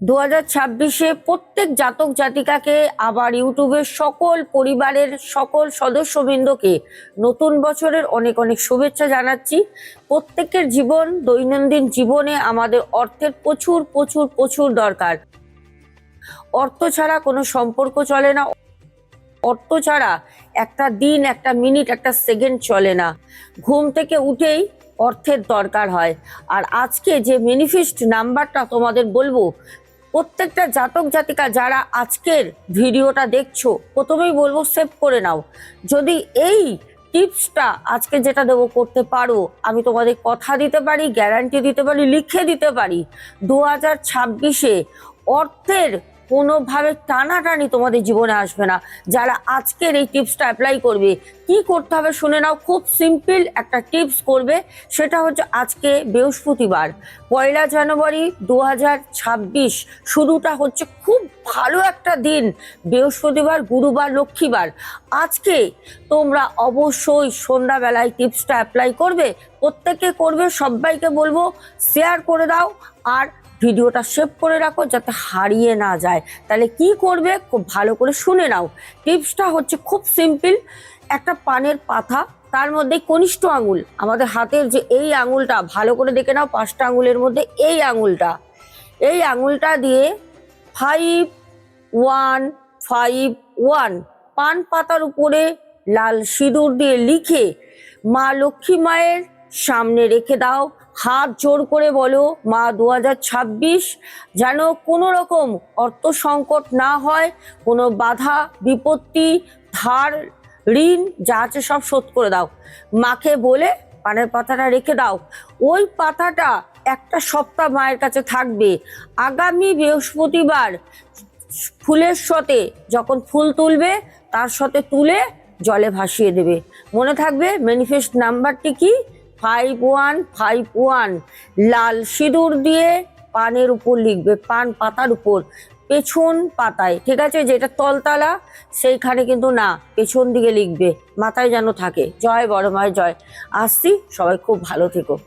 দু হাজার ছাব্বিশে প্রত্যেক জাতক জাতিকাকে আবার ইউটিউবের সকল পরিবারের সকল সদস্যবৃন্দকে নতুন বছরের অনেক অনেক শুভেচ্ছা জানাচ্ছি। প্রত্যেকের জীবন, দৈনন্দিন জীবনে আমাদের অর্থের প্রচুর প্রচুর প্রচুর দরকার। অর্থ ছাড়া কোনো সম্পর্ক চলে না। অর্থ ছাড়া একটা দিন, একটা মিনিট, একটা সেকেন্ড চলে না। ঘুম থেকে উঠেই অর্থের দরকার হয়। আর আজকে যে ম্যানিফেস্ট নাম্বারটা তোমাদের বলব প্রত্যেকটা জাতক জাতিকা যারা আজকের ভিডিওটা দেখছ, প্রথমেই বলব সেভ করে নাও। যদি এই টিপসটা আজকে যেটা দেবো করতে পারো, আমি তোমাদের কথা দিতে পারি গ্যারান্টি দিতে পারি, লিখে দিতে পারি, দু হাজার ছাব্বিশে অর্থের কোনোভাবে টানাটানি তোমাদের জীবনে আসবে না। যারা আজকের এই টিপসটা অ্যাপ্লাই করবে, কি করতে হবে শুনে নাও। খুব সিম্পল একটা টিপস করবে, সেটা হচ্ছে আজকে বৃহস্পতিবার, পয়লা জানুয়ারি দু হাজার ছাব্বিশ, শুরুটা হচ্ছে খুব ভালো একটা দিন, বৃহস্পতিবার, গুরুবার, লক্ষ্মীবার। আজকে তোমরা অবশ্যই সন্ধ্যাবেলায় টিপসটা অ্যাপ্লাই করবে, প্রত্যেকে করবে, সবাইকে বলব শেয়ার করে দাও, আর ভিডিওটা সেভ করে রাখো যাতে হারিয়ে না যায়। তাহলে কি করবে? খুব ভালো করে শুনে নাও। টিপসটা হচ্ছে খুব সিম্পল একটা পানের পাতা, তার মধ্যে কনিষ্ঠ আঙুল। আমাদের হাতের যে এই আঙুলটা, ভালো করে দেখে নাও, পাঁচটা আঙুলের মধ্যে এই আঙুলটা। এই আঙুলটা দিয়ে ফাইভ ওয়ান ফাইভ ওয়ান পান পাতার উপরে লাল সিঁদুর দিয়ে লিখে মা লক্ষ্মী মায়ের সামনে রেখে দাও। হাত জোর করে বলো, মা দু হাজার ছাব্বিশ যেন কোনো রকম অর্থ সংকট না হয়, কোনো বাধা, বিপত্তি, ধার, ঋণ, যা আছে সব শোধ করে দাও। মাকে বলে পানের পাতাটা রেখে দাও। ওই পাতাটা একটা সপ্তাহ মায়ের কাছে থাকবে। আগামী বৃহস্পতিবার ফুলের সাথে যখন ফুল তুলবে, তার সাথে তুলে জলে ভাসিয়ে দেবে। মনে থাকবে ম্যানিফেস্ট নাম্বারটি কি? Five one five one. লাল সিঁদুর দিয়ে পানের উপর লিখবে, পান পাতার উপর, পেছন পাতায়। ঠিক আছে? যেটা তলতলা, সেইখানে কিন্তু না, পেছন দিকে লিখবে। মাথায় যেন থাকে। জয় বড় মায় জয়। আসছি, সবাই খুব ভালো থেকো।